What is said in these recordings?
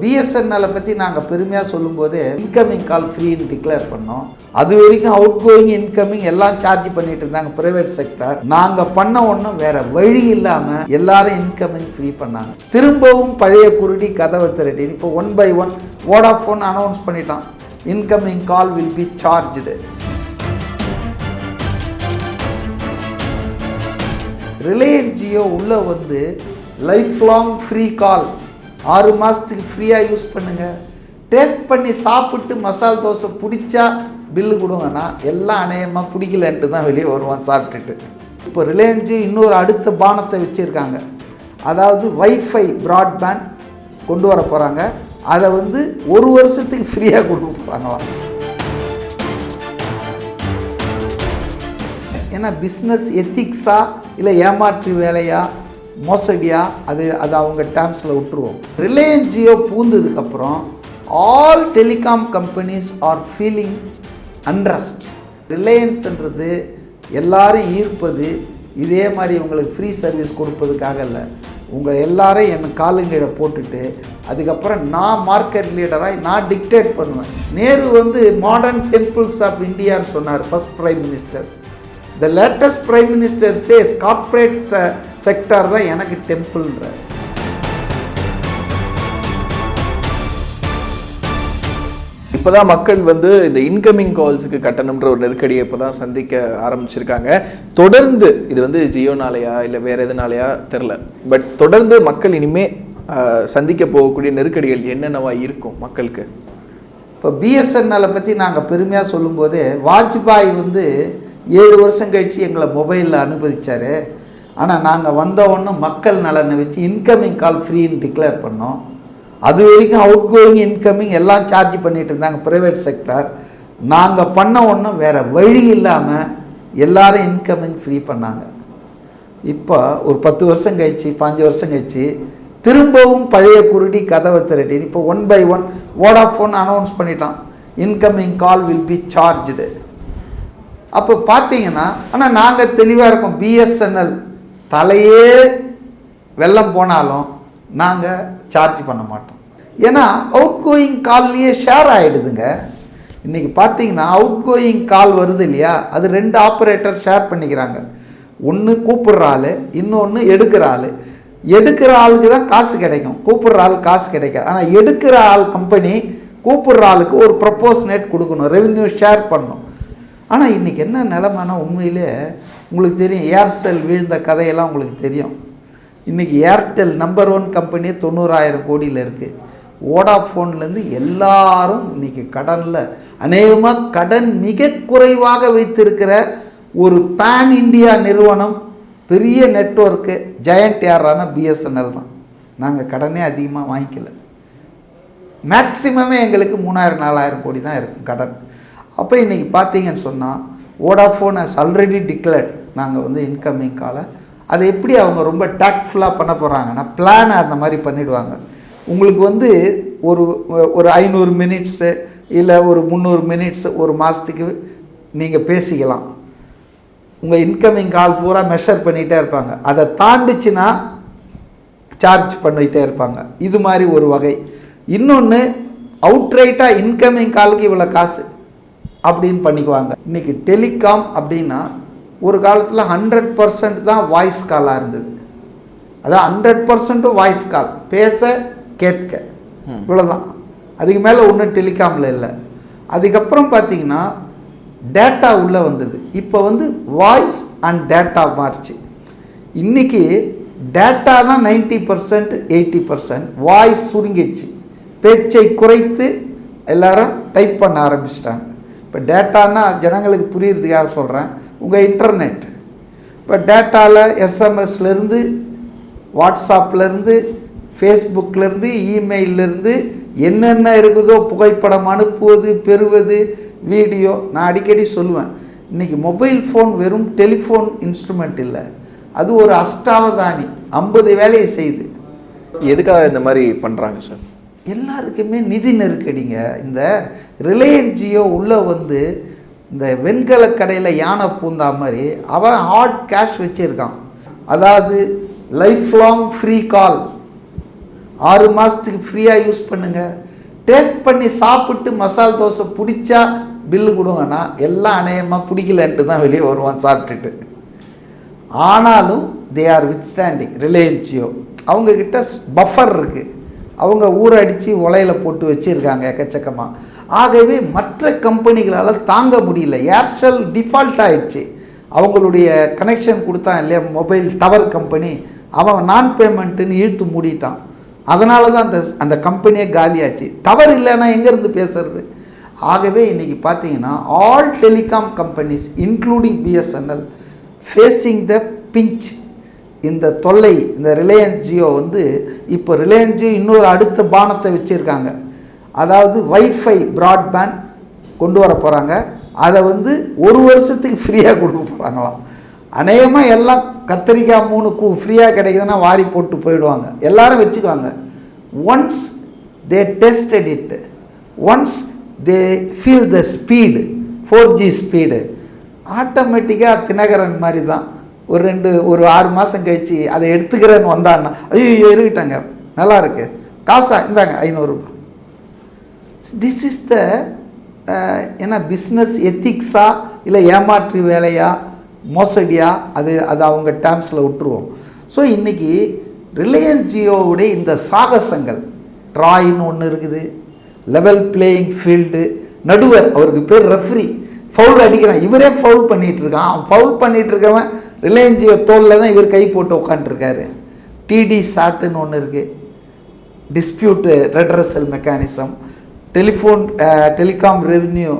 பிஎஸ்என்எல்லை பற்றி நாங்கள் பெருமையாக சொல்லும்போது இன்கமிங் கால் ஃப்ரீன்னு டிக்ளேர் பண்ணோம். அது வரைக்கும் அவுட் கோயிங் இன்கமிங் எல்லாம் சார்ஜ் பண்ணிட்டு இருந்தாங்க பிரைவேட் செக்டர் நாங்கள் பண்ண ஒன்றும் வேற வழி இல்லாமல் எல்லாரும் இன்கமிங் ஃப்ரீ பண்ணாங்க. திரும்பவும் பழைய குருடி கதவை திரட்டி இப்போ one by one Vodafone announce பண்ணிட்டான். Incoming call will be charged Reliance Jio உள்ளே வந்து லைஃப் லாங் ஃப்ரீ கால் ஆறு மாதத்துக்கு ஃப்ரீயாக யூஸ் பண்ணுங்கள் டேஸ்ட் பண்ணி சாப்பிட்டு மசால் தோசை பிடிச்சா பில்லு கொடுங்கன்னா எல்லாம் அநேகமாக பிடிக்கலன்ட்டு தான் வெளியே வருவான் சாப்பிட்டுட்டு. இப்போ ரிலையன்ஸு இன்னொரு அடுத்த பானத்தை வச்சுருக்காங்க. அதாவது வைஃபை ப்ராட்பேண்ட் கொண்டு வர போகிறாங்க அதை வந்து ஒரு வருஷத்துக்கு ஃப்ரீயாக கொடுக்க போகிறாங்களாம் ஏன்னா பிஸ்னஸ் எத்திக்ஸா இல்லை ஏமாற்று வேலையா மோசடியாக அது அது அவங்க டேர்ம்ஸில் விட்டுருவோம். Reliance Jio பூந்ததுக்கப்புறம் all telecom companies are feeling unrest ரிலையன்ஸ்ன்றது எல்லாரும் ஈர்ப்பது இதே மாதிரி உங்களுக்கு ஃப்ரீ சர்வீஸ் கொடுப்பதுக்காக இல்லை. உங்கள் எல்லாரையும் என் காலுங்கீழே போட்டுட்டு அதுக்கப்புறம் நான் மார்க்கெட் லீடராக நான் டிக்டேட் பண்ணுவேன். நேரு வந்து மாடர்ன் டெம்பிள்ஸ் ஆஃப் இந்தியான்னு சொன்னார் first prime minister the latest prime minister says corporate sector தான் எனக்கு டெம்பிள்ன்ற இப்போதான் மக்கள் வந்து இந்த இன்கமிங் கால்ஸுக்கு கட்டணம்ன்ற ஒரு நெருக்கடியை இப்போதான் சந்திக்க ஆரம்பிச்சிருக்காங்க. தொடர்ந்து இது வந்து ஜியோனாலயா இல்லை வேற எதுனாலயா தெரில பட் தொடர்ந்து மக்கள் இனிமே ஆஹ், சந்திக்க போகக்கூடிய நெருக்கடிகள் என்னென்னவா இருக்கும் மக்களுக்கு? இப்போ பிஎஸ்என்எல்லை பற்றி நாங்கள் பெருமையாக சொல்லும்போது வாஜ்பாய் வந்து ஏழு வருஷம் கழித்து எங்களை மொபைலில் அனுமதித்தார் ஆனால் நாங்கள் வந்தவொன்னே மக்கள் நலனை வச்சு இன்கமிங் கால் ஃப்ரீன்னு டிக்ளேர் பண்ணோம். அது வரைக்கும் அவுட் கோயிங் இன்கமிங் எல்லாம் சார்ஜ் பண்ணிட்டு இருந்தாங்க ப்ரைவேட் செக்டர் நாங்கள் பண்ண ஒன்றும் வேறு வழி இல்லாமல் எல்லாரும் இன்கமிங் ஃப்ரீ பண்ணாங்க. இப்போ ஒரு பத்து வருஷம் கழிச்சு பாஞ்சு வருஷம் கழிச்சு திரும்பவும் பழைய குருடி கதவை திரட்டி இப்போ one by one Vodafone announce பண்ணிட்டான். Incoming call will be charged அப்போ பார்த்தீங்கன்னா ஆனால் நாங்கள் தெளிவாக இருக்கோம் பிஎஸ்என்எல் தலையே வெள்ளம் போனாலும் நாங்கள் சார்ஜ் பண்ண மாட்டோம். ஏன்னா அவுட் கோயிங் கால்லையே ஷேர் ஆகிடுதுங்க இன்றைக்கி பார்த்தீங்கன்னா அவுட் கோயிங் கால் வருது இல்லையா? அது ரெண்டு ஆப்ரேட்டர் ஷேர் பண்ணிக்கிறாங்க. ஒன்று கூப்பிடுற ஆள் இன்னொன்று எடுக்கிற ஆள். எடுக்கிற ஆளுக்கு தான் காசு கிடைக்கும். கூப்பிடுற ஆள் காசு கிடைக்காது. ஆனால் எடுக்கிற ஆள் கம்பெனி கூப்பிடுற ஆளுக்கு ஒரு ப்ரப்போஸ்னேட் கொடுக்கணும் ரெவென்யூ ஷேர் பண்ணணும். ஆனால் இன்றைக்கி என்ன நிலமைனா உண்மையிலே உங்களுக்கு தெரியும் ஏர்செல் வீழ்ந்த கதையெல்லாம் உங்களுக்கு தெரியும். இன்றைக்கி ஏர்டெல் நம்பர் ஒன் கம்பெனி தொண்ணூறாயிரம் கோடியில் இருக்குது வோடாஃபோன்லேருந்து எல்லாரும் இன்றைக்கி கடனில் அநேகமாக கடன் மிக குறைவாக வைத்திருக்கிற ஒரு பேன் இண்டியா நிறுவனம் பெரிய நெட்வொர்க்கு ஜெயண்ட் யாரான பிஎஸ்என்எல் தான். நாங்கள் கடனே அதிகமாக வாங்கிக்கல. மேக்சிமமே எங்களுக்கு மூணாயிரம் நாலாயிரம் கோடி தான் இருக்கும் கடன். அப்போ இன்றைக்கி பார்த்தீங்கன்னு சொன்னால் ஓடாஃபோன் ஹஸ் ஆல்ரெடி டிக்ளேர்ட் நாங்கள் வந்து இன்கமிங் காலை அதை எப்படி அவங்க ரொம்ப டேக்ட்ஃபுல்லாக பண்ண போகிறாங்கன்னா பிளானை அந்த மாதிரி பண்ணிவிடுவாங்க உங்களுக்கு வந்து ஒரு ஒரு ஐநூறு மினிட்ஸு இல்லை ஒரு முந்நூறு மினிட்ஸ் ஒரு மாதத்துக்கு நீங்கள் பேசிக்கலாம். உங்கள் இன்கமிங் கால் பூரா மெஷர் பண்ணிகிட்டே இருப்பாங்க. அதை தாண்டிச்சுன்னா சார்ஜ் பண்ணிகிட்டே இருப்பாங்க. இது மாதிரி ஒரு வகை. இன்னொன்று அவுட்ரைட்டாக இன்கமிங் காலுக்கு இவ்வளோ காசு. அப்படின்னு பண்ணிக்குவாங்க. இன்றைக்கி டெலிகாம் அப்படின்னா ஒரு காலத்தில் ஹண்ட்ரட் பர்சன்ட் தான் வாய்ஸ் காலாக இருந்தது. அதான் ஹண்ட்ரட் பர்சன்ட்டும் வாய்ஸ் கால் பேச கேட்க. இவ்வளோதான் அதுக்கு மேலே ஒன்றும் டெலிகாமில் இல்லை. அதுக்கப்புறம் பார்த்தீங்கன்னா டேட்டா உள்ளே வந்தது. இப்போ வந்து வாய்ஸ் அண்ட் டேட்டா மாறிச்சு. இன்றைக்கி டேட்டா தான் ninety percent eighty percent voice சுருங்கிடுச்சு. பேச்சை குறைத்து எல்லாரும் டைப் பண்ண ஆரம்பிச்சிட்டாங்க. இப்போ டேட்டான்னா ஜனங்களுக்கு புரியுறதுக்காக சொல்கிறேன். உங்கள் இன்டர்நெட். இப்போ டேட்டாவில் எஸ்எம்எஸ்லேருந்து வாட்ஸ்அப்லேருந்து ஃபேஸ்புக்லேருந்து இமெயிலேருந்து என்னென்ன இருக்குதோ புகைப்படம் அனுப்புவது பெறுவது வீடியோ நான் அடிக்கடி சொல்லுவேன். இன்றைக்கி மொபைல் ஃபோன் வெறும் டெலிஃபோன் இன்ஸ்ட்ருமெண்ட் இல்லை. அது ஒரு அஷ்டாவதானி. ஐம்பது வேலையை செய்யுது. எதுக்காக இந்த மாதிரி பண்றாங்க சார்? எல்லாருக்குமே நிதி நெருக்கடிங்க. இந்த ரிலையன்ஸ் ஜியோ உள்ளே வந்து இந்த வெண்கல கடையில் யானை பூந்தா மாதிரி அவன் ஹாட் கேஷ் வச்சுருக்கான். அதாவது லைஃப் லாங் ஃப்ரீ கால் ஆறு மாதத்துக்கு ஃப்ரீயாக யூஸ் பண்ணுங்கள் டேஸ்ட் பண்ணி சாப்பிட்டு மசால் தோசை பிடிச்சா பில்லு கொடுங்கன்னா எல்லாம் அநேகமாக பிடிக்கலன்ட்டு தான் வெளியே வருவான் சாப்பிட்டுட்டு. ஆனாலும் they are withstanding Reliance Jio. அவங்கக்கிட்ட பஃபர் இருக்குது அவங்க ஊரை அடித்து போட்டு வச்சுருக்காங்க எக்கச்சக்கமாக ஆகவே மற்ற கம்பெனிகளால் தாங்க முடியல. ஏர்செல் டிஃபால்ட் ஆயிடுச்சு. அவங்களுடைய கனெக்ஷன் கொடுத்தான் இல்லையா? மொபைல் டவர் கம்பெனி அவன் நான் பேமெண்ட்டுன்னு இழுத்து மூடிட்டான். அதனால தான் அந்த அந்த கம்பெனியே காலியாச்சு. டவர் இல்லைன்னா எங்கேருந்து பேசுறது? ஆகவே இன்றைக்கி பார்த்தீங்கன்னா all telecom companies including BSNL facing the pinch இந்த தொல்லை இந்த ரிலையன்ஸ் ஜியோ வந்து இப்போ ரிலையன்ஸ் ஜியோ இன்னொரு அடுத்த பானத்தை வச்சுருக்காங்க. அதாவது வைஃபை ப்ராட்பேண்ட் கொண்டு வர போகிறாங்க அதை வந்து ஒரு வருஷத்துக்கு ஃப்ரீயாக கொடுக்க போகிறாங்களாம் அநேகமாக எல்லாம் கத்திரிக்காய் மூணு கூ ஃப்ரீயாக கிடைக்குதுன்னா வாரி போட்டு போயிடுவாங்க. எல்லாரும் வச்சுக்குவாங்க. Once they tested it once they feel the speed four G speed ஆட்டோமேட்டிக்காக தினகரன் மாதிரி தான் ஒரு ரெண்டு ஒரு ஆறு மாதம் கழித்து அதை எடுத்துக்கிறேன்னு வந்தான்னா ஐயோ இருக்கட்டாங்க நல்லா இருக்கு. காசா இந்தாங்க ஐநூறுரூபா திஸ் இஸ் த ஏன்னா பிஸ்னஸ் எத்திக்ஸா இல்லை ஏமாற்று வேலையா மோசடியா அது அது அவங்க டேர்ம்ஸில் விட்டுருவோம். ஸோ இன்றைக்கி ரிலையன்ஸ் ஜியோவுடைய இந்த சாகசங்கள் ட்ராயின்னு ஒன்று இருக்குது லெவல் பிளேயிங் ஃபீல்டு நடுவர் அவருக்கு பேர் ரெஃப்ரி ஃபவுல் அடிக்கிறான். இவரே ஃபவுல் பண்ணிகிட்ருக்கான் இருக்கான் ஃபவுல் பண்ணிகிட்ருக்கவன் இருக்கவன் ரிலையன்ஸ் ஜியோ தோலில் தான் இவர் கை போட்டு உட்காந்துருக்காரு டிடி சாட்டுன்னு ஒன்று இருக்குது dispute redressal mechanism telephone telecom revenue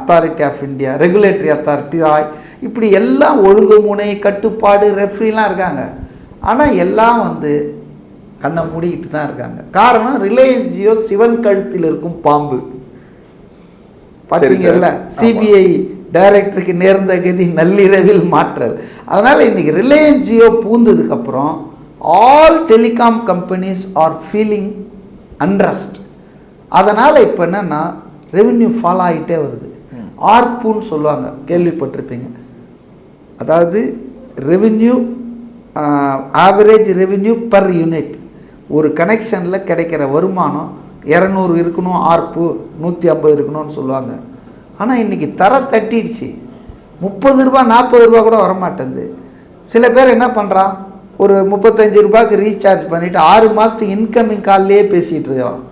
authority of India regulatory authority TRAI இப்படி எல்லாம் ஒழுங்குமுனை கட்டுப்பாடு ரெஃப்ரிலாம் இருக்காங்க. ஆனால் எல்லாம் வந்து கண்ணை மூடிக்கிட்டு தான் இருக்காங்க. காரணம் ரிலையன்ஸ் ஜியோ சிவன் கழுத்தில் இருக்கும் பாம்பு. பார்த்தீங்கல்ல. சிபிஐ டைரக்டருக்கு நேர்ந்த கதி நள்ளிரவில் மாற்றல். அதனால் இன்னைக்கு Reliance Jio பூந்ததுக்கப்புறம் all telecom companies are feeling unrest அதனால் இப்போ என்னென்னா ரெவென்யூ ஃபாலோ ஆகிட்டே வருது. ஆர்ப்புன்னு சொல்லுவாங்க. கேள்விப்பட்டிருப்பீங்க. அதாவது revenue average revenue per unit ஒரு கனெக்ஷனில் கிடைக்கிற வருமானம் இரநூறு இருக்கணும் ஆர்ப்பு நூற்றி ஐம்பது இருக்கணும்னு சொல்லுவாங்க. ஆனால் இன்றைக்கி தர தட்டிடுச்சு. முப்பது ரூபா நாற்பது ரூபா கூட வரமாட்டேங்குது. சில பேர் என்ன பண்ணுறான் ஒரு முப்பத்தஞ்சு ரூபாய்க்கு ரீசார்ஜ் பண்ணிவிட்டு ஆறு மாதத்துக்கு இன்கமிங் கால்லையே பேசிகிட்டு இருக்கான்.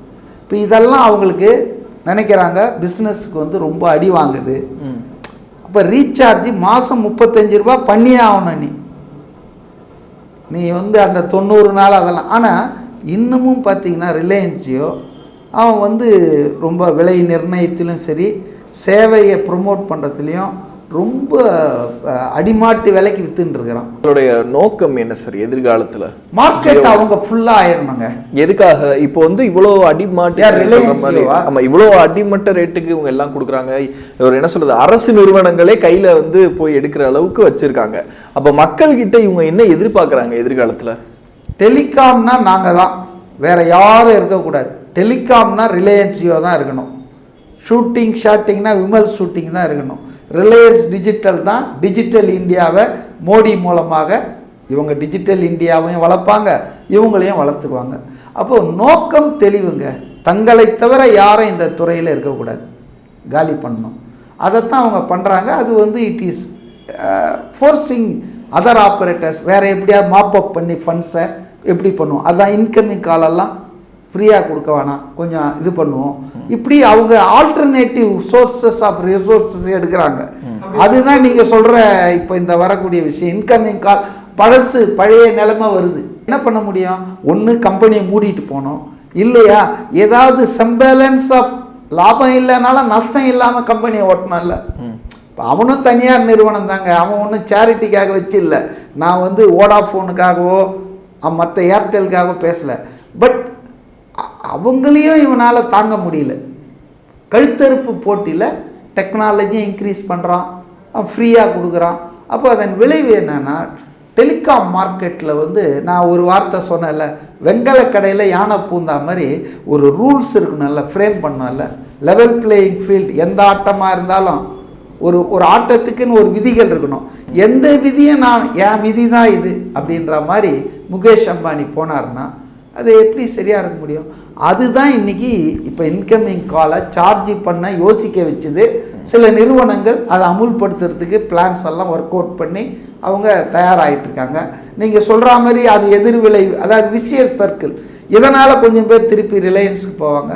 இப்போ இதெல்லாம் அவங்களுக்கு நினைக்கிறாங்க பிஸ்னஸுக்கு வந்து ரொம்ப அடி வாங்குது. அப்போ ரீசார்ஜ் மாதம் முப்பத்தஞ்சு ரூபா பண்ணியே ஆகணும் நீ. நீ வந்து அந்த தொண்ணூறு நாள் அதெல்லாம். ஆனால் இன்னமும் பார்த்தீங்கன்னா ரிலையன்ஸ் ஜியோ அவன் வந்து ரொம்ப விலை நிர்ணயத்திலும் சரி சேவையை ப்ரொமோட் பண்ணுறதுலையும் ரொம்ப அடிமாட்டு விலைக்கு வித்துன்னு இருக்கிறான். உங்களுடைய நோக்கம் என்ன சார் எதிர்காலத்துல? மார்க்கெட் அவங்க ஃபுல்லாக ஆயிடணுங்க. எதுக்காக? இப்போ வந்து இவ்வளோ அடிமாட்டு யார், சொல்ற ரிலையன்ஸ் மாதிரி ஜியோவா? ஆமா இவ்வளோ அடிமட்ட ரேட்டுக்கு இவங்க எல்லாம் கொடுக்குறாங்க. ஒரு என்ன சொல்றது அரசு நிறுவனங்களே கையில வந்து போய் எடுக்கிற அளவுக்கு வச்சிருக்காங்க. அப்ப மக்கள் கிட்ட இவங்க என்ன எதிர்பார்க்கறாங்க எதிர்காலத்துல? டெலிகாம்னா நாங்கள் தான். வேற யாரும் இருக்கக்கூடாது. டெலிகாம்னா ரிலையன்ஸ் ஜியோ தான் இருக்கணும். ஷூட்டிங் ஷாட்டிங்னா விமல் ஷூட்டிங் தான் இருக்கணும். ரிலையன்ஸ் டிஜிட்டல் தான் டிஜிட்டல் இந்தியாவை மோடி மூலமாக இவங்க டிஜிட்டல் இந்தியாவையும் வளர்ப்பாங்க இவங்களையும் வளர்த்துக்குவாங்க. அப்போது நோக்கம் தெளிவுங்க. தங்களை தவிர யாரும் இந்த துறையில் இருக்கக்கூடாது. காலி பண்ணணும். அதைத்தான் அவங்க பண்ணுறாங்க அது வந்து it is forcing other operators வேறு எப்படியாவது மாப் அப் பண்ணி ஃபண்ட்ஸை எப்படி பண்ணுவோம்? அதுதான் இன்கமிங் காலெல்லாம் ஃப்ரீயாக கொடுக்க வேணாம். கொஞ்சம் இது பண்ணுவோம். இப்படி அவங்க ஆல்டர்னேட்டிவ் சோர்சஸ் ஆஃப் ரிசோர்ஸஸ் எடுக்கிறாங்க. அதுதான் நீங்கள் சொல்கிற இப்போ இந்த வரக்கூடிய விஷயம். இன்கமிங் கால் பழசு பழைய நிலைமை வருது. என்ன பண்ண முடியும்? ஒன்று கம்பெனியை மூடிட்டு போகணும். இல்லையா? ஏதாவது சம்பேலன்ஸ் ஆஃப் லாபம் இல்லைனாலும் நஷ்டம் இல்லாமல் கம்பெனியை ஓட்டணும்ல. அவனும் தனியார் நிறுவனம் தாங்க. அவன் ஒன்றும் சேரிட்டிக்காக வச்சு இல்லை. நான் வந்து ஓடாஃபோனுக்காகவோ மற்ற ஏர்டெலுக்காகவோ பேசலை. பட் அவங்களையும் இவனால் தாங்க முடியல. கழுத்தறுப்பு போட்டியில் டெக்னாலஜியை இன்க்ரீஸ் பண்ணுறான் ஃப்ரீயாக கொடுக்குறான். அப்போ அதன் விளைவு என்னென்னா டெலிகாம் மார்க்கெட்டில் வந்து நான் ஒரு வார்த்தை சொன்னேன்ல வெங்கல கடையில் யானை பூந்தா மாதிரி ஒரு ரூல்ஸ் இருக்கணும்ல ஃப்ரேம் பண்ணோம்ல லெவல் பிளேயிங் ஃபீல்டு எந்த ஆட்டமாக இருந்தாலும் ஒரு ஒரு ஆட்டத்துக்குன்னு ஒரு விதிகள் இருக்கணும். எந்த விதியும் நான் என் விதி தான் இது அப்படின்ற மாதிரி முகேஷ் அம்பானி போனார்னா அது எப்படி சரியாக இருக்க முடியும்? அதுதான் இன்னைக்கு இப்போ இன்கமிங் காலை சார்ஜ் பண்ண யோசிக்க வச்சுது. சில நிறுவனங்கள் அதை அமுல்படுத்துறதுக்கு பிளான்ஸ் எல்லாம் ஒர்க் அவுட் பண்ணி அவங்க தயாராகிட்டுருக்காங்க நீங்கள் சொல்கிற மாதிரி அது எதிர்விளை அதாவது விஷய சர்க்கிள் இதனால் கொஞ்சம் பேர் திருப்பி ரிலையன்ஸுக்கு போவாங்க.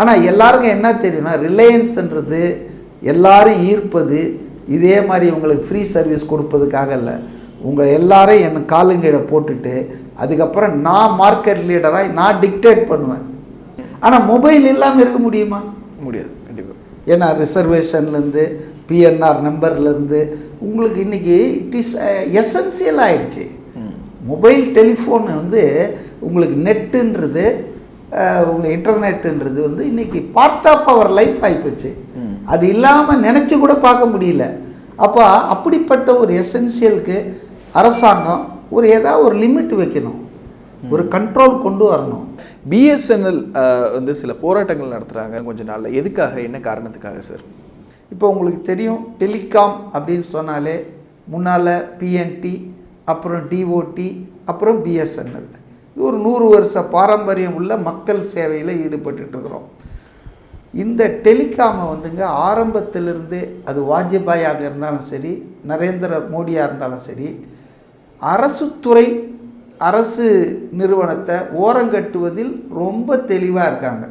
ஆனால் எல்லாருக்கும் என்ன தெரியும்னா ரிலையன்ஸுன்றது எல்லாரும் ஈர்ப்பது இதே மாதிரி உங்களுக்கு ஃப்ரீ சர்வீஸ் கொடுப்பதுக்காக இல்லை. உங்கள் எல்லாரையும் என் காலுங்கீழே போட்டுட்டு அதுக்கப்புறம் நான் மார்க்கெட் லீடராக நான் டிக்டேட் பண்ணுவேன். ஆனால் மொபைல் இல்லாமல் இருக்க முடியுமா? முடியாது கண்டிப்பா. ஏன்னா ரிசர்வேஷன்லேருந்து பிஎன்ஆர் நம்பர்லேருந்து உங்களுக்கு இன்றைக்கி இட் இஸ் எசென்சியல் ஆயிடுச்சு. மொபைல் டெலிஃபோன் வந்து உங்களுக்கு நெட்டுன்றது உங்களுக்கு இன்டர்நெட்டுன்றது வந்து இன்றைக்கி பார்ட் ஆஃப் அவர் லைஃப் ஆகிப்போச்சு அது இல்லாமல் நினச்சி கூட பார்க்க முடியல. அப்போ அப்படிப்பட்ட ஒரு எசென்சியலுக்கு அரசாங்கம் ஒரு ஏதாவது ஒரு லிமிட் வைக்கணும். ஒரு கண்ட்ரோல் கொண்டு வரணும். பிஎஸ்என்எல் வந்து சில போராட்டங்கள் நடத்துறாங்க கொஞ்ச நாள்ல. எதுக்காக? என்ன காரணத்துக்காக சார் இப்போ உங்களுக்கு தெரியும் டெலிகாம் அப்படின்னு சொன்னாலே முன்னால் பிஎன்டி அப்புறம் டிஓடி அப்புறம் பிஎஸ்என்எல் இது ஒரு நூறு வருஷ பாரம்பரியம் உள்ள மக்கள் சேவையில் ஈடுபட்டுட்டு இருக்கிறோம். இந்த டெலிகாமை வந்துங்க ஆரம்பத்திலிருந்தே அது வாஜ்பாயாக இருந்தாலும் சரி நரேந்திர மோடியாக இருந்தாலும் சரி அரசுத்துறை அரசு நிறுவனத்தை ஓரங்கட்டுவதில் ரொம்ப தெளிவாக இருக்காங்க.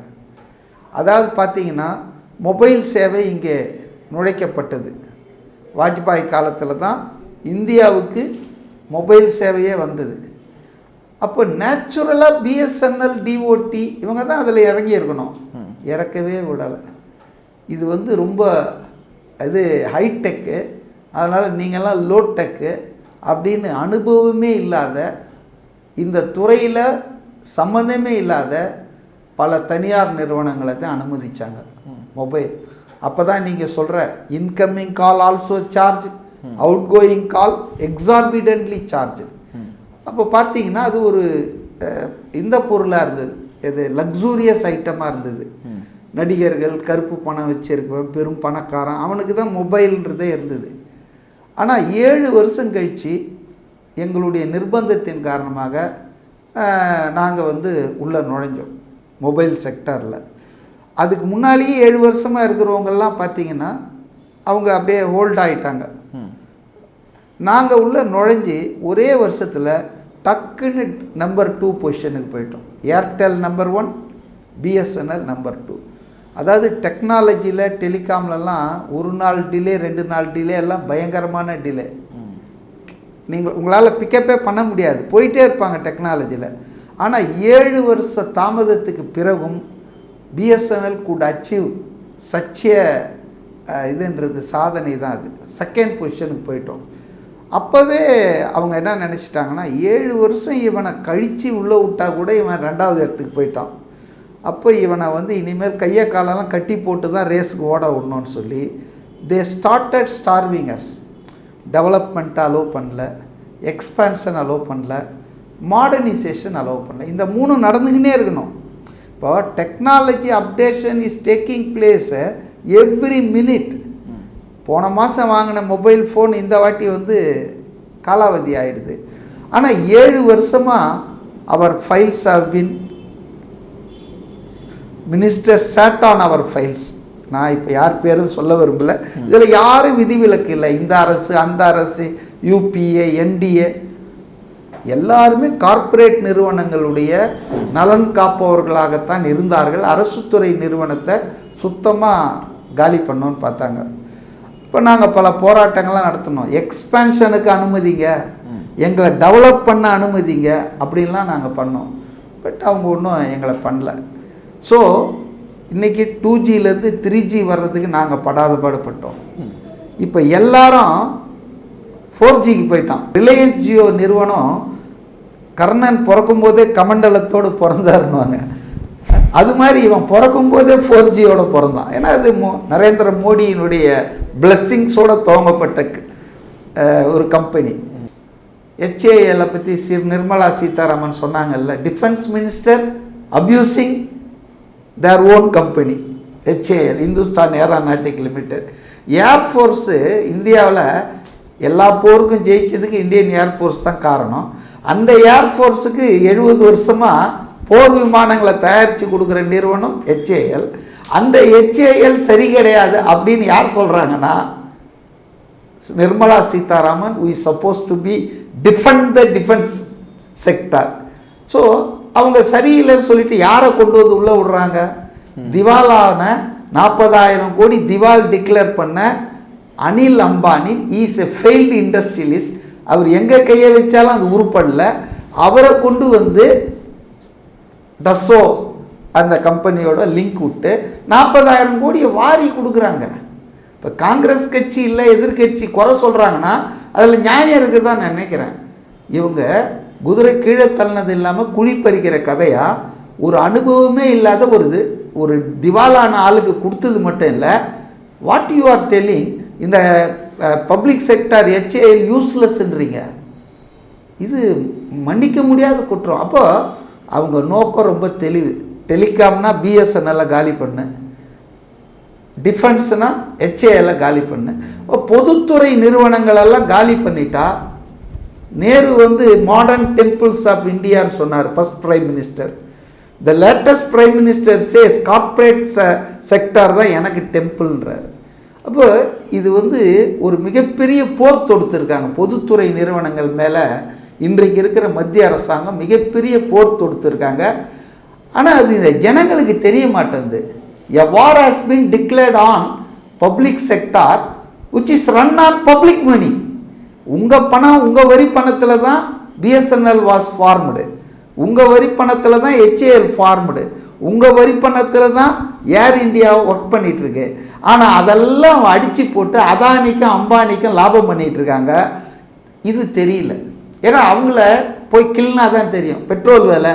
அதாவது பார்த்தீங்கன்னா மொபைல் சேவை இங்கே நுழைக்கப்பட்டது. வாஜ்பாய் காலத்தில் தான் இந்தியாவுக்கு மொபைல் சேவையே வந்தது. அப்போ நேச்சுரலாக பிஎஸ்என்எல் டிஓடி இவங்க தான் அதில் இறங்கி இருக்கணும். இறக்கவே விடலை. இது வந்து ரொம்ப இது ஹைடெக்கு அதனால் நீங்கள்லாம் லோ டெக்கு அப்படின்னு அனுபவமே இல்லாத இந்த துறையில் சம்மந்தமே இல்லாத பல தனியார் நிறுவனங்களை தான் அனுமதிச்சாங்க. மொபைல். அப்போ தான் நீங்கள் சொல்கிற incoming call also charge outgoing call exorbitantly charge அப்போ பார்த்தீங்கன்னா அது ஒரு இந்த பொருளாக இருந்தது. இது லக்ஸூரியஸ் ஐட்டமாக இருந்தது. நடிகர்கள் கருப்பு பணம் வச்சிருக்கவன் பெரும் பணக்காரன் அவனுக்கு தான் மொபைல்ன்றதே இருந்தது. ஆனால் ஏழு வருஷம் கழித்து எங்களுடைய நிர்பந்தத்தின் காரணமாக நாங்கள் வந்து உள்ளே நுழைஞ்சோம் மொபைல் செக்டரில். அதுக்கு முன்னாலேயே ஏழு வருஷமாக இருக்கிறவங்கெல்லாம் பார்த்தீங்கன்னா அவங்க அப்படியே ஹோல்ட் ஆகிட்டாங்க நாங்கள் உள்ள நுழைஞ்சி ஒரே வருஷத்தில் டக்குன்னு நம்பர் டூ பொசிஷனுக்கு போயிட்டோம். Airtel number one BSNL number two அதாவது டெக்னாலஜியில் டெலிகாம்லலாம் ஒரு நாள் டிலே ரெண்டு நாள் டிலே எல்லாம் பயங்கரமான டிலே நீங்கள் உங்களால் பிக்கப்பே பண்ண முடியாது. போயிட்டே இருப்பாங்க டெக்னாலஜியில் ஆனால் ஏழு வருஷ தாமதத்துக்கு பிறகும் பிஎஸ்என்எல் குட் அச்சீவ் சச்சிய இதுன்றது சாதனை தான் அது. செகண்ட் பொசிஷனுக்கு போயிட்டோம். அப்போவே அவங்க என்ன நினச்சிட்டாங்கன்னா ஏழு வருஷம் இவனை கழித்து உள்ளே விட்டால் கூட இவன் ரெண்டாவது இடத்துக்கு போயிட்டான். அப்போ இவனை வந்து இனிமேல் கையை காலெல்லாம் கட்டி போட்டு தான் ரேஸுக்கு ஓட விடணும்னு சொல்லி தே ஸ்டார்டட் ஸ்டார்விங் அஸ் டெவலப்மெண்ட்டை அலோவ் பண்ணல எக்ஸ்பேன்ஷன் அலோவ் பண்ணல மாடர்னைசேஷன் அலோவ் பண்ணல. இந்த மூணும் நடந்துக்கிட்டே இருக்கணும். இப்போ டெக்னாலஜி அப்டேஷன் இஸ் டேக்கிங் பிளேஸை எவ்ரி மினிட் போன மாதம் வாங்கின மொபைல் ஃபோன் இந்த வாட்டி வந்து காலாவதி ஆகிடுது ஆனால் ஏழு வருஷமாக அவர் files have been minister sat on our files நான் இப்போ யார் பேரும் சொல்ல விரும்பல. இதில் யாரும் விதிவிலக்கு இல்லை. இந்த அரசு அந்த அரசு யூபிஏ என்டிஏ எல்லாருமே கார்ப்பரேட் நிறுவனங்களுடைய நலன் காப்பவர்களாகத்தான் இருந்தார்கள். அரசுத்துறை நிறுவனத்தை சுத்தமாக காலி பண்ணோன்னு பார்த்தாங்க. இப்போ நாங்கள் பல போராட்டங்கள்லாம் நடத்தினோம். எக்ஸ்பேன்ஷனுக்கு அனுமதிங்க. எங்களை டெவலப் பண்ண அனுமதிங்க. அப்படின்லாம் நாங்கள் பண்ணோம். பட் அவங்க ஒன்றும் எங்களை பண்ணல. ஸோ இன்றைக்கி டூ ஜிலேருந்து த்ரீ ஜி வர்றதுக்கு நாங்கள் படாத பாடுபட்டோம். இப்போ எல்லாரும் ஃபோர் ஜிக்கு போயிட்டான். ரிலையன்ஸ் ஜியோ நிறுவனம் கர்ணன் பிறக்கும் போதே கமண்டலத்தோடு பிறந்தாருன்னுவாங்க. அது மாதிரி இவன் பிறக்கும் போதே ஃபோர் ஜியோட பிறந்தான். ஏன்னா அது மோ நரேந்திர மோடியினுடைய பிளெஸ்ஸிங்ஸோட துவங்கப்பட்ட ஒரு கம்பெனி ஹெச்ஏஎல்லை பற்றி சி நிர்மலா சீதாராமன் சொன்னாங்கல்ல defence minister abusing their own company HAL Hindustan aeronautic limited air force இந்தியாவில் எல்லா போருக்கும் ஜெயிச்சதுக்கு இந்தியன் ஏர்ஃபோர்ஸ் தான் காரணம். அந்த ஏர்ஃபோர்ஸுக்கு எழுபது வருஷமாக போர் விமானங்களை தயாரித்து கொடுக்குற நிறுவனம் ஹெச்ஏஎல் அந்த ஹெச்ஏஎல் சரி கிடையாது அப்படின்னு யார் சொல்கிறாங்கன்னா Nirmala Sitharaman we suppose to be defend the defence sector so அவங்க சரியில்லைன்னு சொல்லிட்டு யாரை கொண்டு வந்து உள்ளே விடுறாங்க? திவாலான நாற்பதாயிரம் கோடி திவால் டிக்ளேர் பண்ண Anil Ambani is a failed industrialist அவர் எங்கே கையை வச்சாலும் அது உருப்படல. அவரை கொண்டு வந்து டஸ்ஸோ அந்த கம்பெனியோட லிங்க் விட்டு நாற்பதாயிரம் கோடியை வாரி கொடுக்குறாங்க. இப்போ காங்கிரஸ் கட்சி இல்லை எதிர்க்கட்சி குறை சொல்கிறாங்கன்னா அதில் நியாயம் இருக்குது தான் நான் நினைக்கிறேன். இவங்க குதிரை கீழே தள்ளினது இல்லாமல் குழி பறிக்கிற கதையாக ஒரு அனுபவமே இல்லாத ஒரு இது. ஒரு திவாலான ஆளுக்கு கொடுத்தது மட்டும் இல்லை. வாட் யூ ஆர் டெல்லிங் இந்த பப்ளிக் செக்டார் ஹெச்ஏஎல் யூஸ்லெஸ்ன்றீங்க இது மன்னிக்க முடியாத குற்றம். அப்போ அவங்க நோக்கம் ரொம்ப தெளிவு. டெலிகாம்னா பிஎஸ்என்எல்ல காலி பண்ணு. டிஃபென்ஸ்னால் ஹெச்ஏஎல்ல காலி பண்ணு. பொதுத்துறை நிறுவனங்களெல்லாம் காலி பண்ணிட்டா நேரு வந்து மாடர்ன் டெம்பிள்ஸ் ஆஃப் இந்தியான்னு சொன்னார் first prime minister the latest prime minister says corporate sector தான் எனக்கு டெம்பிள்ன்றார் அப்போ இது வந்து ஒரு மிகப்பெரிய போர் தொடுத்திருக்காங்க. பொதுத்துறை நிறுவனங்கள் மேலே இன்றைக்கு இருக்கிற மத்திய அரசாங்கம் மிகப்பெரிய போர் தொடுத்திருக்காங்க. ஆனால் அது இந்த ஜனங்களுக்கு தெரிய மாட்டேங்குது. A war has been declared on public sector which is run on public money உங்கள் பணம் உங்கள் வரி பணத்தில் தான் பிஎஸ்என்எல் வாஸ் ஃபார்முடு உங்கள் வரி பணத்தில் தான் ஹெச்ஏஎல் ஃபார்முடு உங்கள் வரி பணத்தில் தான் ஏர் இண்டியா ஒர்க் பண்ணிகிட்ருக்கு ஆனால் அதெல்லாம் அடித்து போட்டு அதானிக்கும் அம்பானிக்கும் லாபம் பண்ணிகிட்ருக்காங்க இருக்காங்க இது தெரியல. ஏன்னா அவங்கள போய் கில்னா தான் தெரியும். பெட்ரோல் விலை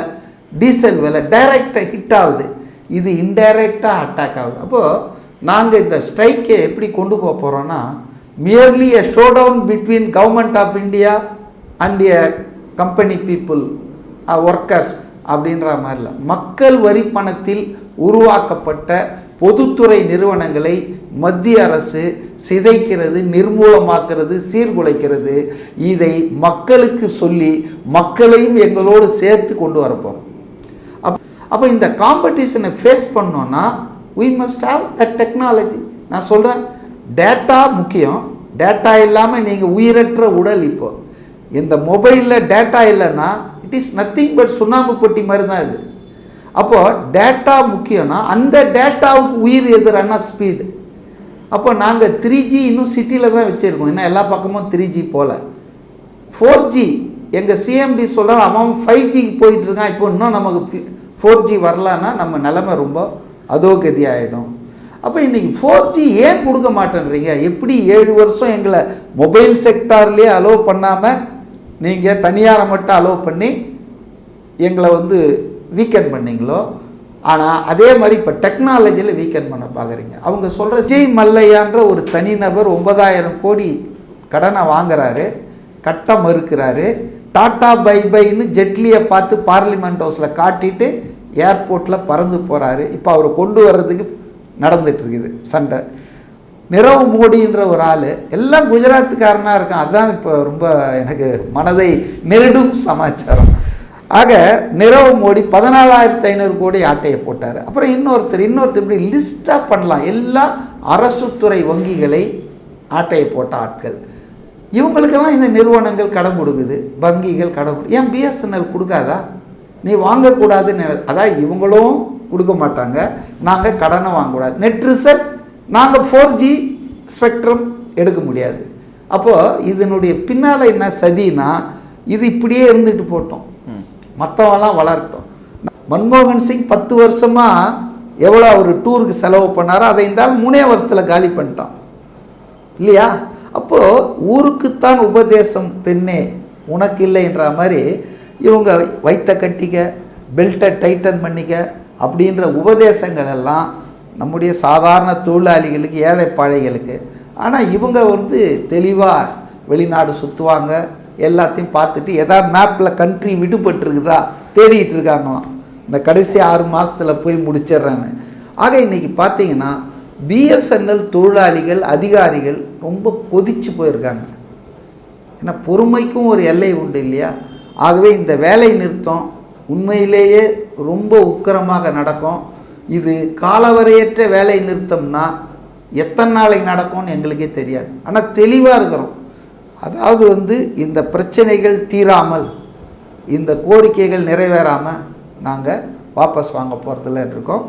டீசல் விலை டைரெக்டாக ஹிட் ஆகுது. இது இன்டைரக்டாக அட்டாக் ஆகுது. அப்போது நாங்கள் இந்த ஸ்ட்ரைக்கை எப்படி கொண்டு போக போகிறோன்னா merely a showdown between government of India and a company people workers அப்படின்ற மாதிரி இல்லை. மக்கள் வரி பணத்தில் உருவாக்கப்பட்ட பொதுத்துறை நிறுவனங்களை மத்திய அரசு சிதைக்கிறது நிர்மூலமாக்குறது சீர்குலைக்கிறது. இதை மக்களுக்கு சொல்லி மக்களையும் எங்களோடு சேர்த்து கொண்டு வரப்போம். அப் அப்போ இந்த காம்படிஷனை ஃபேஸ் பண்ணோன்னா we must have the technology நான் சொல்கிறேன் டேட்டா முக்கியம். டேட்டா இல்லாமல் நீங்கள் உயிரற்ற உடல் இப்போ. இந்த மொபைலில் டேட்டா இல்லைன்னா இட் இஸ் நத்திங் பட் சுண்ணாம்பு பொட்டி மாதிரி தான் இது. அப்போது டேட்டா முக்கியம்னா அந்த டேட்டாவுக்கு உயிர் எதிரான ஸ்பீடு அப்போ நாங்கள் த்ரீ ஜி இன்னும் சிட்டியில் தான் வச்சுருக்கோம். இன்னும் எல்லா பக்கமும் த்ரீ ஜி போகல ஃபோர் ஜி எங்கள் சிஎம்டி சொல்கிறான் அவன் ஃபைவ் ஜிக்கு போயிட்டுருக்கான் இப்போ இன்னும் நமக்கு ஃபோர் ஜி வரலான்னா நம்ம நிலமை ரொம்ப அதோகதி ஆகிடும் அப்போ இன்றைக்கி ஃபோர் ஜி ஏன் கொடுக்க மாட்டேன்றீங்க எப்படி ஏழு வருஷம் எங்களை மொபைல் செக்டார்லேயே அலோவ் பண்ணாமல் நீங்கள் தனியாரை மட்டும் அலோவ் பண்ணி எங்களை வந்து வீக்கெண்ட் பண்ணீங்களோ? ஆனால் அதே மாதிரி இப்போ டெக்னாலஜியில் வீக்கெண்ட் பண்ண பார்க்குறீங்க அவங்க சொல்கிற சி மல்லையான்ற ஒரு தனிநபர் ஒன்பதாயிரம் கோடி கடனை வாங்குறாரு கட்ட மறுக்கிறாரு. டாட்டா பை பைன்னு ஜெட்லியை பார்த்து பார்லிமெண்ட் ஹவுஸில் காட்டிட்டு ஏர்போர்ட்டில் பறந்து போகிறாரு இப்போ அவரை கொண்டு வர்றதுக்கு நடந்துட்டு சண்டை. நிரவ் மோடின்ற ஒரு ஆள் எல்லாம் குஜராத்துக்காரனாக இருக்கான். அதுதான் இப்போ ரொம்ப எனக்கு மனதை நெருடும் சமாச்சாரம். ஆக நிரவ் மோடி பதினாலாயிரத்து ஐநூறு கோடி ஆட்டையை போட்டார். அப்புறம் இன்னொருத்தர் இன்னொருத்தர் இப்படி லிஸ்ட்டாக பண்ணலாம். எல்லா அரசு துறை வங்கிகளை ஆட்டையை போட்ட ஆட்கள். இவங்களுக்கெல்லாம் இந்த நிறுவனங்கள் கடன் கொடுக்குது வங்கிகள் கடன் கொடு ஏன் பிஎஸ்என்எல் கொடுக்காதா? நீ வாங்கக்கூடாதுன்னு அதான் இவங்களும் கொடுக்க மாட்டாங்க நாங்கள் கடனை வாங்கக்கூடாது. நெட் ரிசல்ட் நாங்கள் ஃபோர் ஜி ஸ்பெக்ட்ரம் எடுக்க முடியாது. அப்போது இதனுடைய பின்னால் என்ன சதினா இது இப்படியே இருந்துட்டு போட்டோம். மற்றவெல்லாம் வளரட்டும். மன்மோகன் சிங் பத்து வருஷமாக எவ்வளோ அவர் டூருக்கு செலவு பண்ணாரோ அதை இருந்தாலும் மூணே வருஷத்தில் காலி பண்ணிட்டான். இல்லையா? அப்போது ஊருக்குத்தான் உபதேசம் பெண்ணே உனக்கு இல்லைன்ற மாதிரி இவங்க வைத்த கட்டிக்க பெல்ட்டை டைட்டன் பண்ணிக்க அப்படின்ற உபதேசங்கள் எல்லாம் நம்முடைய சாதாரண தொழிலாளிகளுக்கு ஏழை பாழைகளுக்கு. ஆனால் இவங்க வந்து தெளிவாக வெளிநாடு சுற்றுவாங்க எல்லாத்தையும் பார்த்துட்டு எதாவது மேப்பில் கண்ட்ரி விடுபட்டுருக்குதா தேடிட்டு இருக்காங்களாம். இந்த கடைசி ஆறு மாதத்தில் போய் முடிச்சிடுறேன்னு. ஆக இன்றைக்கி பார்த்தீங்கன்னா பிஎஸ்என்எல் தொழிலாளிகள் அதிகாரிகள் ரொம்ப கொதிச்சு போயிருக்காங்க. ஏன்னா பொறுமைக்கும் ஒரு எல்லை உண்டு இல்லையா? ஆகவே இந்த வேலை நிறுத்தம் உண்மையிலேயே ரொம்ப உக்கிரமாக நடக்கும். இது காலவரையற்ற வேலை நிறுத்தம்னா எத்தனை நாளைக்கு நடக்கும்னு எங்களுக்கே தெரியாது. ஆனால் தெளிவாக இருக்கிறோம். அதாவது வந்து இந்த பிரச்சனைகள் தீராமல் இந்த கோரிக்கைகள் நிறைவேறாமல் நாங்கள் வாபஸ் வாங்க போகிறதில்ல இருக்கோம்.